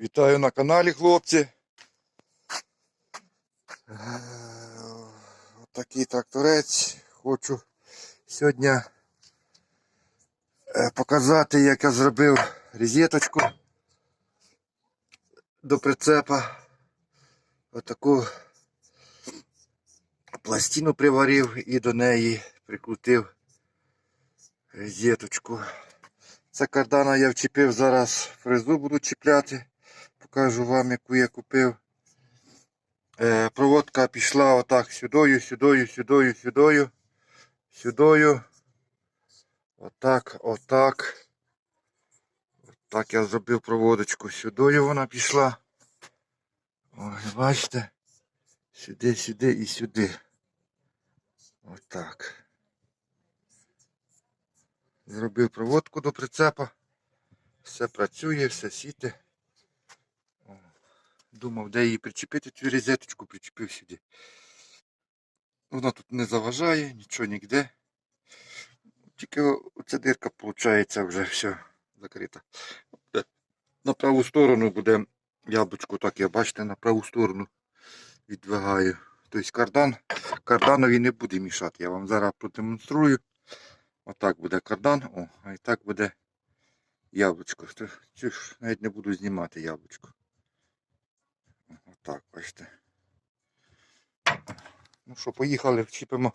Вітаю на каналі, хлопці. Отакий тракторець. Хочу сьогодні е, показати, як я зробив розеточку до прицепа. Отаку пластину приварив і до неї прикрутив розеточку. Це кардана я вчепив, зараз фрезу буду чіпляти. Покажу вам, яку я купив. Е, проводка пішла отак сюдою, сюдою, сюдою, сюдою, сюдою. Отак, отак. Отак я зробив проводочку. Сюдою вона пішла. Ось, бачите? Сюди, сюди і сюди. Отак. Зробив проводку до прицепа. Все працює, все сіте. Думав, де її причепити, цю розеточку причепив сюди. Вона тут не заважає, нічого ніде. Тільки оця дирка, виходить, вже все закрита. На праву сторону буде яблучко, так я бачите, на праву сторону віддвигаю. Тобто кардан, карданові не буде мішати. Я вам зараз продемонструю. Отак буде кардан, о, а і так буде яблучко. Навіть не буду знімати яблучко. Отак, бачите. Ну що, поїхали, вчіпимо.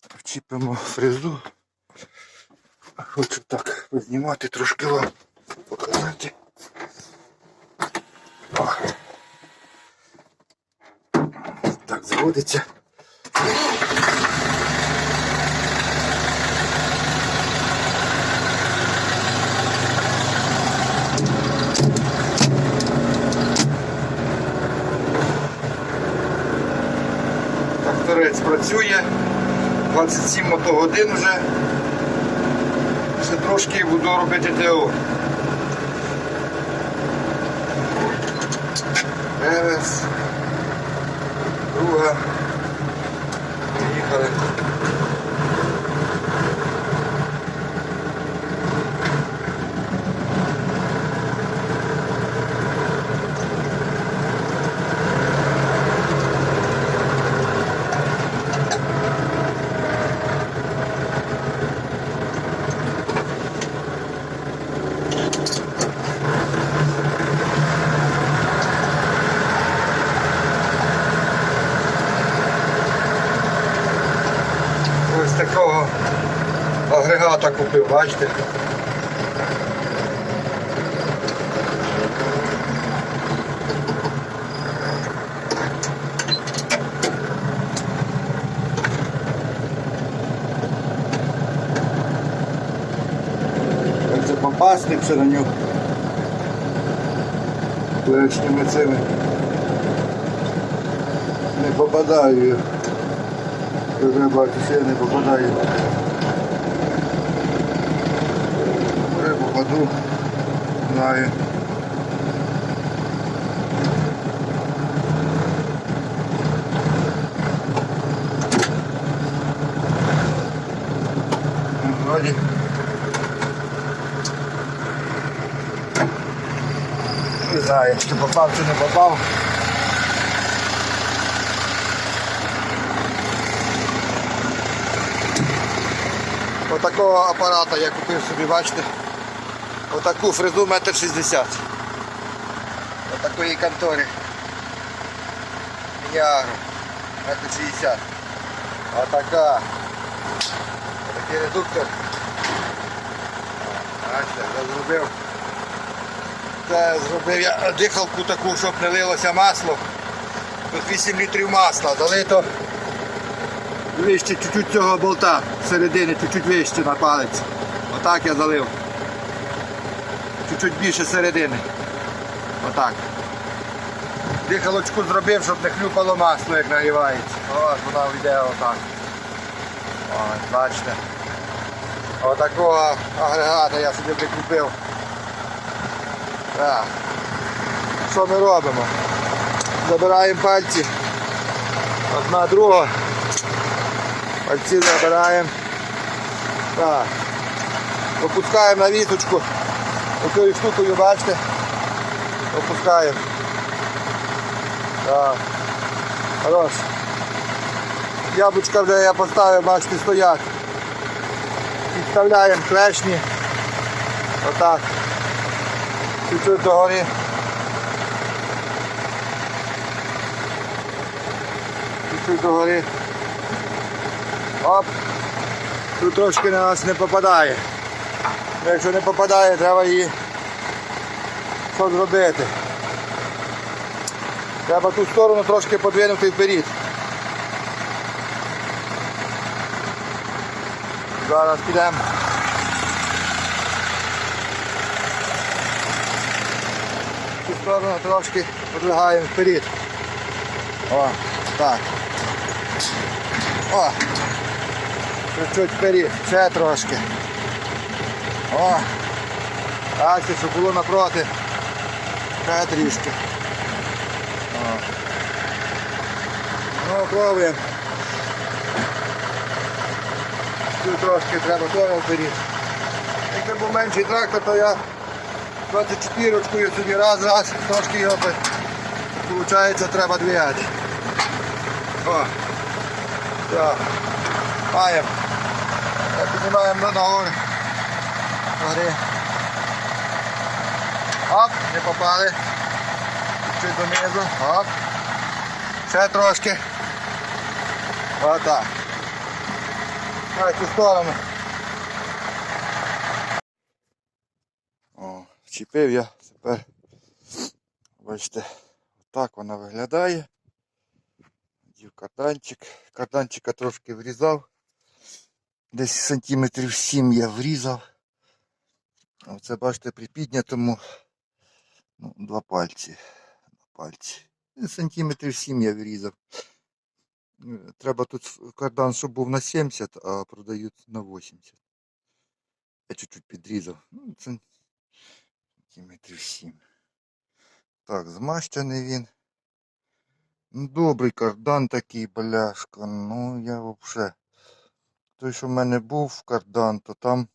Вчіпимо фрезу. Хочу так познімати трошки вам показати. Так, заводиться. Тракторець працює. 27 мотогодин вже. Ще трошки буду робити ТО. Ревес. Друга. Поїхали. Ось такого агрегата купив, бачите? Це попасти все на нього лишніми цими не попадаю вже бачу, що я не попадаю. Може знаю. Вроді. Не знаю, чи попав, чи не попав. Отакого апарата я купив собі, бачите. Отаку фрезу метр шістдесят. Отакої контори. Мініагро. Метр шістдесят. Отака. Отакий редуктор. Бачите, я зробив. Це зробив я дихалку таку, щоб не лилося масло. Тут 8 літрів масла. Залито вище чуть-чуть цього болта середини, чуть-чуть вище на палець. Отак я залив. Чуть-чуть більше середини. Отак. Дихалочку зробив, щоб не хлюпало масло, як нагрівається. От вона йде отак. Ось, бачите. Отакого агрегата я собі прикупив. Так. Що ми робимо? Забираємо пальці. Одна друга. Пальці забираємо. Так. Опускаємо на віточку. Отою штукою, бачите. Опускаємо. Так. Хорош. Яблучка вже я поставив, бачите, стоять. Підставляємо клешні. Отак. Чуть-чуть догори. Чуть-чуть догори. Оп. Тут трошки на нас не попадає. Якщо не попадає, треба її що зробити. Треба ту сторону трошки подвинути вперед. Зараз підемо. Цю сторону трошки подвигаємо вперед. О, так. О! Чуть-чуть вперед, ще трошки. О! Так, щоб було напроти. Ще трішки. Ну, пробуємо. Тут трошки треба тому вперед. Якби був менший трактор, то я 24 очкою собі раз, раз, трошки його Получається, треба двигати. О! Так. Маємо. Піднімаємо на нагору. Гори. Оп, не попали. Чуть донизу. Оп. Ще трошки. Отак. На цю сторону. О, вчепив я тепер. Бачите, отак вона виглядає. Дів карданчик. Карданчика трошки врізав. Десь сантиметрів 7 я врізав. Оце бачите при піднятому ну, два пальці. Пальці. Ну, Сантиметрів 7 я врізав. Е, Треба тут кардан, щоб був на 70, а продають на 80. Я чуть-чуть підрізав. Ну, сантиметрів 7. Так, змащений він. Ну, добрий кардан такий, бляшка. Ну, я взагалі. Той, що в мене був кардан, то там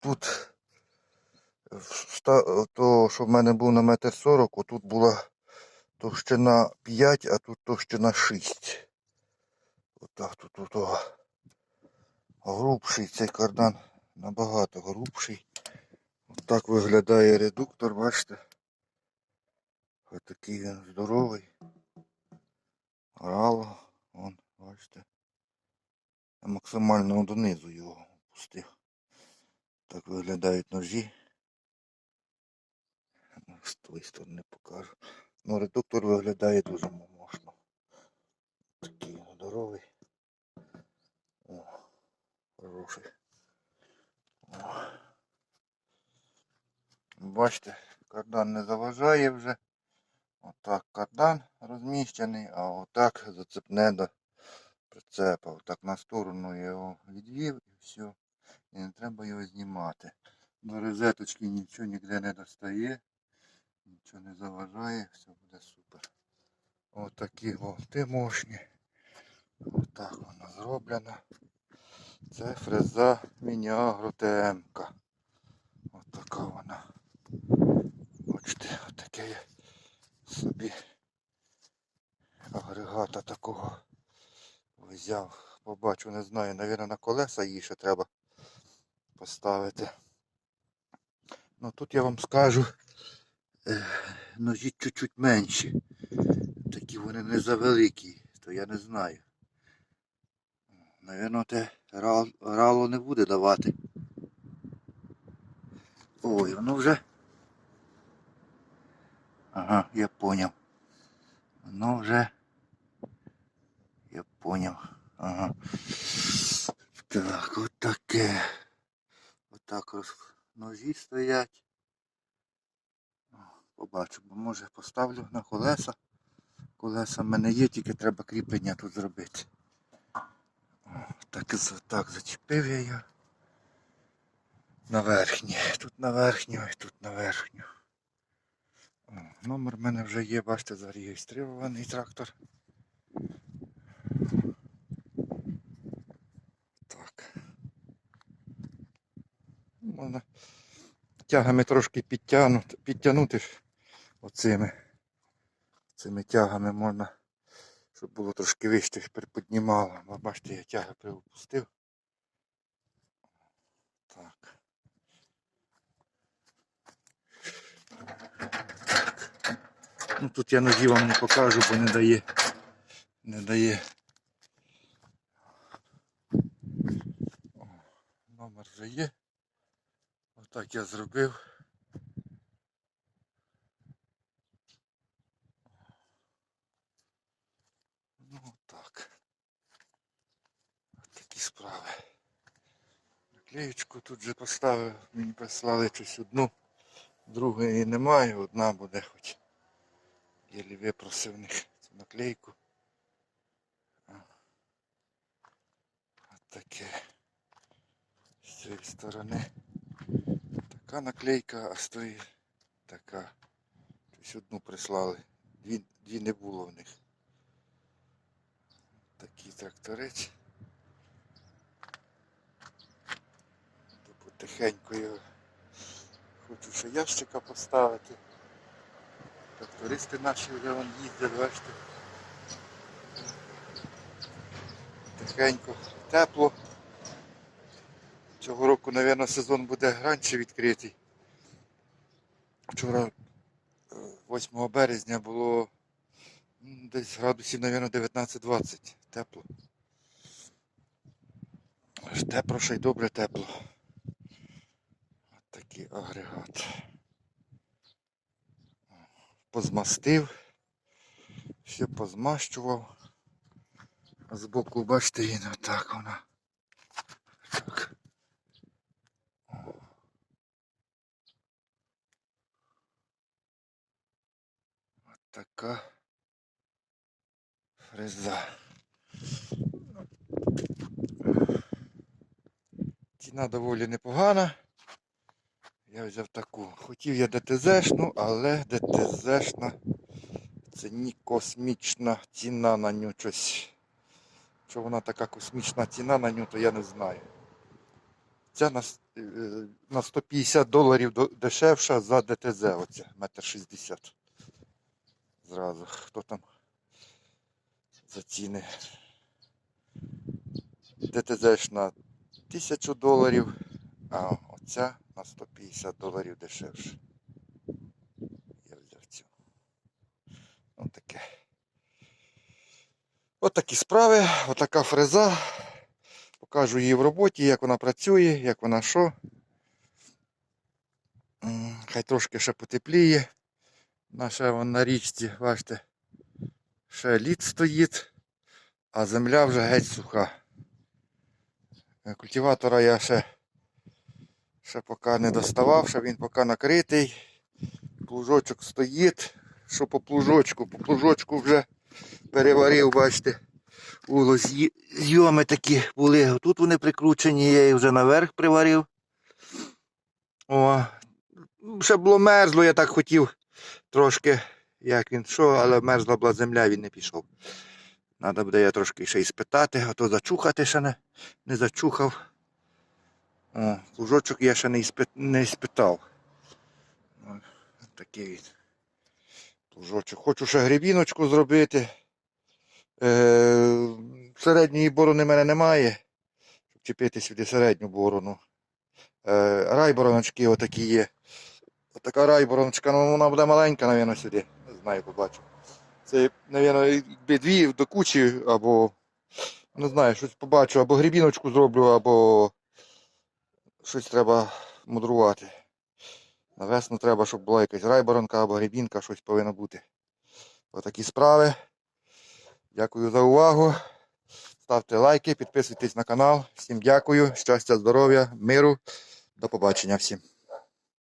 тут то, що в мене був на метр сорок, отут була товщина 5, а тут товщина 6. Отак тут, тут о. грубший цей кардан, набагато грубший. Отак виглядає редуктор, бачите? Ось такий він здоровий. Грало, вон, бачите. Я максимально донизу його опустив. Так виглядають ножі. З тої сторони покажу. Ну, редуктор виглядає дуже мощно. Такий здоровий. О, хороший. О. Бачите, кардан не заважає вже. Отак кардан розміщений, а отак зацепне до прицепа. Отак на сторону його відвів і все. І не треба його знімати. До розеточки нічого ніде не достає, нічого не заважає, все буде супер. Отакі болти мощні. Отак вона зроблена. Це фреза Мініагро ТМК. Отака вона. Бачите, отаке я собі агрегата такого взяв. Побачу, не знаю, навірно на колеса її ще треба поставити. Ну тут я вам скажу, е, ножі чуть-чуть менші. Такі вони не завеликі, то я не знаю. Навірно, те рал- рало не буде давати. Ой, воно вже. Ага, я поняв. Воно вже. Я поняв. Ага. Так, от таке. Отак роз... ножі стоять. Побачу, бо може поставлю на колеса. Колеса в мене є, тільки треба кріплення тут зробити. Так, так зачепив я його. На верхній. Тут на верхню, і тут на верхню. Номер в мене вже є, бачите, зареєстрований трактор. Можна тягами трошки підтягнути, підтягнути оцими. Цими тягами можна, щоб було трошки вище приподнімало. Бачите, я тяги приопустив. Так. Ну тут я ножі вам не покажу, бо не дає. Не дає. О, Номер вже є. Отак я зробив. Ну так. От такі справи. Наклеєчку тут же поставив, мені прислали щось одну, другої немає, одна буде хоч. Єлі випросив в них цю наклейку. От таке. З цієї сторони така наклейка, а з тої така. Щось одну прислали. Дві, дві не було в них. Такий тракторець. То Потихеньку його хочу ще ящика поставити. Трактористи наші вже вон їздять, бачите. Тихенько, тепло. Цього року, мабуть, сезон буде раніше відкритий. Вчора, е, 8 березня, було десь градусів, мабуть, 19-20. Тепло. Тепло, ще й добре тепло. От такий агрегат. Позмастив. Все позмащував. Збоку, бачите, він отак вона. Така фреза. Ціна доволі непогана. Я взяв таку. Хотів я ДТЗшну, але ДТЗшна це не космічна ціна на нього щось. Що вона така космічна ціна на нього, то я не знаю. Ця на, е, на 150 доларів дешевша за ДТЗ, оця, метр 60. Зразу. Хто там за ціни? ДТЗ на 1000 доларів, а оця на 150 доларів дешевше. Я взяв цю. Ось таке. От такі справи, отака фреза. Покажу її в роботі, як вона працює, як вона що. Хай трошки ще потепліє. Наша вон на річці, бачите, ще лід стоїть, а земля вже геть суха. Е, Культиватора я ще, ще поки не доставав, ще він поки накритий. Плужочок стоїть. Що по плужочку? По плужочку вже переварив, бачите. Було з'ї- зйоми такі були. Тут вони прикручені, я їх вже наверх приварив. О, ще було мерзло, я так хотів трошки, як він що, але мерзла була земля, він не пішов. Треба буде я трошки ще й спитати, а то зачухати ще не, не зачухав. О, плужочок я ще не, іспит, не іспитав. О, такий він. Плужочок. Хочу ще грібіночку зробити. Е, середньої борони в мене немає. Щоб чіпити сюди середню борону. Е, райбороночки отакі є. Отака райбороночка, ну вона буде маленька, мабуть, сюди. Не знаю, побачу. Це, мабуть, якби дві до кучі, або не знаю, щось побачу, або грібіночку зроблю, або щось треба мудрувати. На весну треба, щоб була якась райборонка або грібінка, щось повинно бути. Отакі справи. Дякую за увагу. Ставте лайки, підписуйтесь на канал. Всім дякую, щастя, здоров'я, миру. До побачення всім.